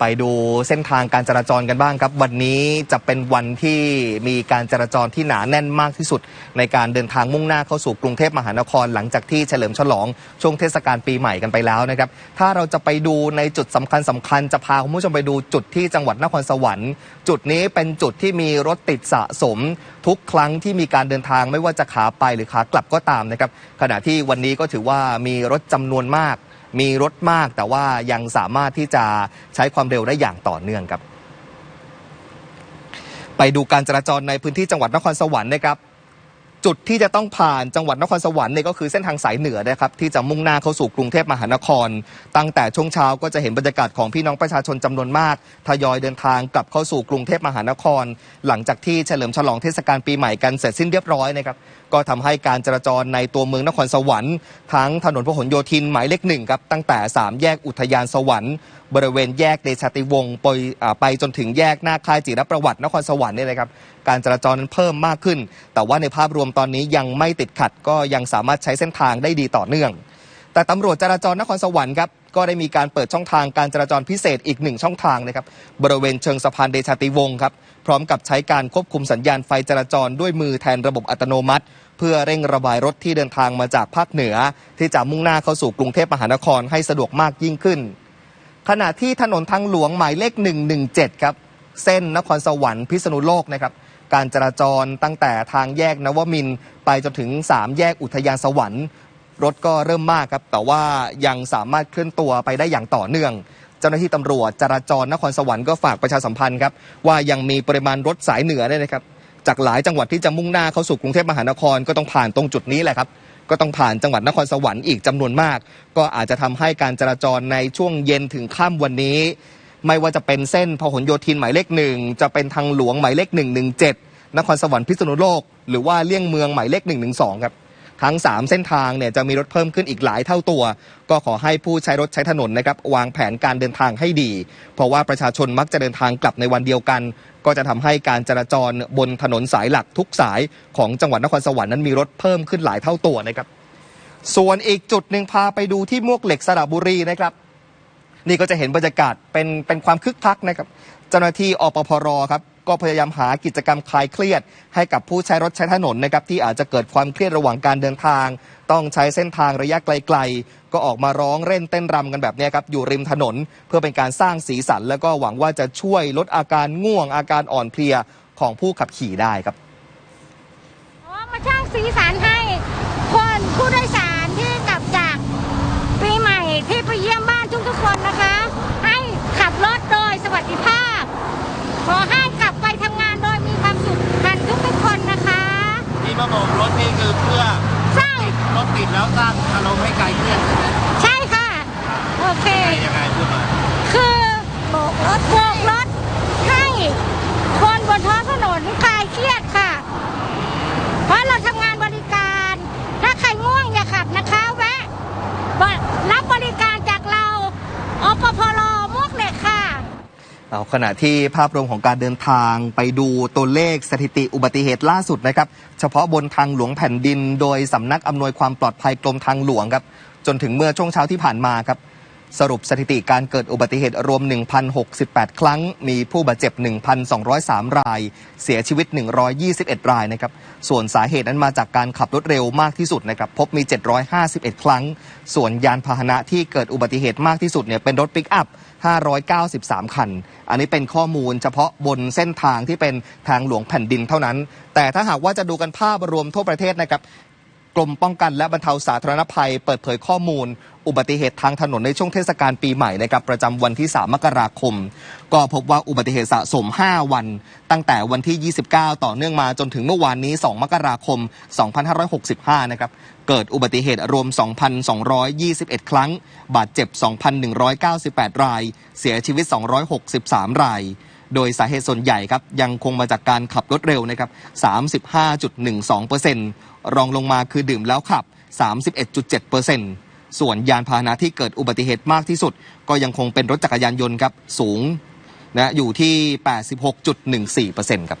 ไปดูเส้นทางการจราจรกันบ้างครับ วันนี้จะเป็นวันที่มีการจราจรที่หนาแน่นมากที่สุด ในการเดินทางมุ่งหน้าเข้าสู่กรุงเทพมหานคร หลังจากที่เฉลิมฉลองช่วงเทศกาลปีใหม่กันไปแล้วนะครับ ถ้าเราจะไปดูในจุดสำคัญสคัญจะพาคุณผู้ชมไปดูจุดที่จังหวัดนครสวรรค์ จุดนี้เป็นจุดที่มีรถติดสะสม ทุกครั้งที่มีการเดินทางไม่ว่าจะขาไปหรือขากลับก็ตามนะครับขณะที่วันนี้ก็ถือว่ามีรถจำนวนมาก มีรถมากแต่ว่ายังสามารถที่จะใช้ความเร็วได้อย่างต่อเนื่องครับ ไปดูการจราจรในพื้นที่จังหวัดนครสวรรค์นะครับ จุดที่จะต้องผ่านจังหวัดนครสวรรค์เนี่ยก็คือเส้นทางสายเหนือนะครับที่จะมุ่งหน้าเข้าสู่กรุงเทพมหานคร ตั้งแต่ช่วงเช้าก็จะเห็นบรรยากาศของพี่น้องประชาชนจำนวนมากทยอยเดินทางกลับเข้าสู่กรุงเทพมหานคร หลังจากที่เฉลิมฉลองเทศกาลปีใหม่กันเสร็จสิ้นเรียบร้อยนะครับก็ทำให้การจราจรในตัวเมืองนครสวรรค์ทั้งถนนพหลโยธินหมายเลขหนึ่งครับตั้งแต่ 3 แยกอุทยานสวรรค์บริเวณแยกเดชติวงศ์ไปไปจนถึงแยกหน้าค่ายจิรประวัตินครสวรรค์เนี่ยนะครับการจราจรนั้นเพิ่มมากขึ้น แต่ว่าในภาพรวมตอนนี้ยังไม่ติดขัด ก็ยังสามารถใช้เส้นทางได้ดีต่อเนื่อง แต่ตำรวจจราจรนครสวรรค์ครับก็ได้มีการเปิดช่องทางการจราจรพิเศษอีกหนึ่งช่องทางนะครับบริเวณเชิงสะพานเดชาติวงศ์ครับพร้อมกับใช้การควบคุมสัญญาณไฟจราจรด้วยมือแทนระบบอัตโนมัติ เพื่อเร่งระบายรถที่เดินทางมาจากภาคเหนือ ที่จะมุ่งหน้าเข้าสู่กรุงเทพมหานครให้สะดวกมากยิ่งขึ้น ขณะที่ถนนทางหลวงหมายเลข 117 ครับ เส้นนครสวรรค์พิษณุโลกนะครับ การจราจรตั้งแต่ทางแยกนวมินไปจนถึง 3 แยกอุทยานสวรรค์รถก็เริ่มมากครับ แต่ว่ายังสามารถเคลื่อนตัวไปได้อย่างต่อเนื่อง เจ้าหน้าที่ตำรวจจราจรนครสวรรค์ก็ฝากประชาสัมพันธ์ครับ ว่ายังมีปริมาณรถสายเหนือเนี่ยนะครับ จากหลายจังหวัดที่จะมุ่งหน้าเข้าสู่กรุงเทพมหานครก็ต้องผ่านตรงจุดนี้แหละครับ ก็ต้องผ่านจังหวัดนครสวรรค์อีกจำนวนมาก ก็อาจจะทำให้การจราจรในช่วงเย็นถึงค่ำวันนี้ ไม่ว่าจะเป็นเส้นพหลโยธินหมายเลขหนึ่งจะเป็นทางหลวงหมายเลขหนึ่งหนึ่งเจ็ดนครสวรรค์พิษณุโลก หรือว่าเลี่ยงเมืองหมายเลขหนึ่งหนึ่งสองครับทั้ง 3 เส้นทางเนี่ยจะมีรถเพิ่มขึ้นอีกหลายเท่าตัว ก็ขอให้ผู้ใช้รถใช้ถนนนะครับวางแผนการเดินทางให้ดี เพราะว่าประชาชนมักจะเดินทางกลับในวันเดียวกัน ก็จะทำให้การจราจรบนถนนสายหลักทุกสายของจังหวัดนครสวรรค์นั้นมีรถเพิ่มขึ้นหลายเท่าตัวนะครับส่วนอีกจุดหนึ่งพาไปดูที่มวกเหล็กสระบุรีนะครับ นี่ก็จะเห็นบรรยากาศเป็นเป็นความคึกคักนะครับ เจ้าหน้าที่อปพรครับก็พยายามหากิจกรรมคลายเครียด ให้กับผู้ใช้รถใช้ถนนนะครับที่อาจจะเกิดความเครียดระหว่างการเดินทาง ต้องใช้เส้นทางระยะไกลๆ ก็ออกมาร้องเล่นเต้นรำกันแบบนี้ครับอยู่ริมถนน เพื่อเป็นการสร้างสีสัน แล้วก็หวังว่าจะช่วยลดอาการง่วงอาการอ่อนเพลียของผู้ขับขี่ได้ครับอ๋อมาสร้างสีสันให้คนผู้โดยสารที่กลับจากปีใหม่ที่ไปเยี่ยมบ้านทุกๆคนนะคะ ให้ขับรถโดยสวัสดิภาพ ขอให้กลับไปทำงานโดยมีความสุขกันทุกๆคนนะคะ ที่มาโบกรถนี่คือเพื่อ ใช่ รถติดแล้วสร้างอารมณ์ให้ ไกลเพื่อนใช่ไหมใช่ค่ะ โอเค ยังไงพูดมาคือโบกรถโบกรถให้คนบนท้องถนนคลายเครียดค่ะ เพราะเราทำงานบริการ ถ้าใครง่วงอย่าขับนะคะแวะรับบริการจากเราอปพลมวกเหล็กค่ะ เอาขณะที่ภาพรวมของการเดินทางไปดูตัวเลขสถิติอุบัติเหตุล่าสุดนะครับ เฉพาะบนทางหลวงแผ่นดิน โดยสำนักอำนวยความปลอดภัยกรมทางหลวงครับ จนถึงเมื่อช่วงเช้าที่ผ่านมาครับ สรุปสถิติการเกิดอุบัติเหตุรวม 1,068 ครั้ง มีผู้บาดเจ็บ 1,203 ราย เสียชีวิต 121 รายนะครับ ส่วนสาเหตุนั้นมาจากการขับรถเร็วมากที่สุดนะครับ พบมี 751 ครั้ง ส่วนยานพาหนะที่เกิดอุบัติเหตุมากที่สุดเนี่ยเป็นรถปิกอัพ 593 คัน อันนี้เป็นข้อมูลเฉพาะบนเส้นทางที่เป็นทางหลวงแผ่นดินเท่านั้น แต่ถ้าหากว่าจะดูกันภาพรวมทั่วประเทศนะครับ กรมป้องกันและบรรเทาสาธารณภัย เปิดเผยข้อมูล อุบัติเหตุทางถนนในช่วงเทศกาลปีใหม่นะครับประจำวันที่ 3 มกราคม ก็พบว่าอุบัติเหตุสะสม 5 วัน ตั้งแต่วันที่ 29 ต่อเนื่องมาจนถึงเมื่อวานนี้ 2 มกราคม 2565 นะครับเกิดอุบัติเหตุรวม 2,221 ครั้ง บาดเจ็บ 2,198 ราย เสียชีวิต 263 รายโดยสาเหตุส่วนใหญ่ครับยังคงมาจากการขับรถเร็วนะครับ 35.12% รองลงมาคือดื่มแล้วขับ 31.7%ส่วนยานพาหนะที่เกิดอุบัติเหตุมากที่สุด ก็ยังคงเป็นรถจักรยานยนต์ครับสูงนะอยู่ที่ 86.14%ครับ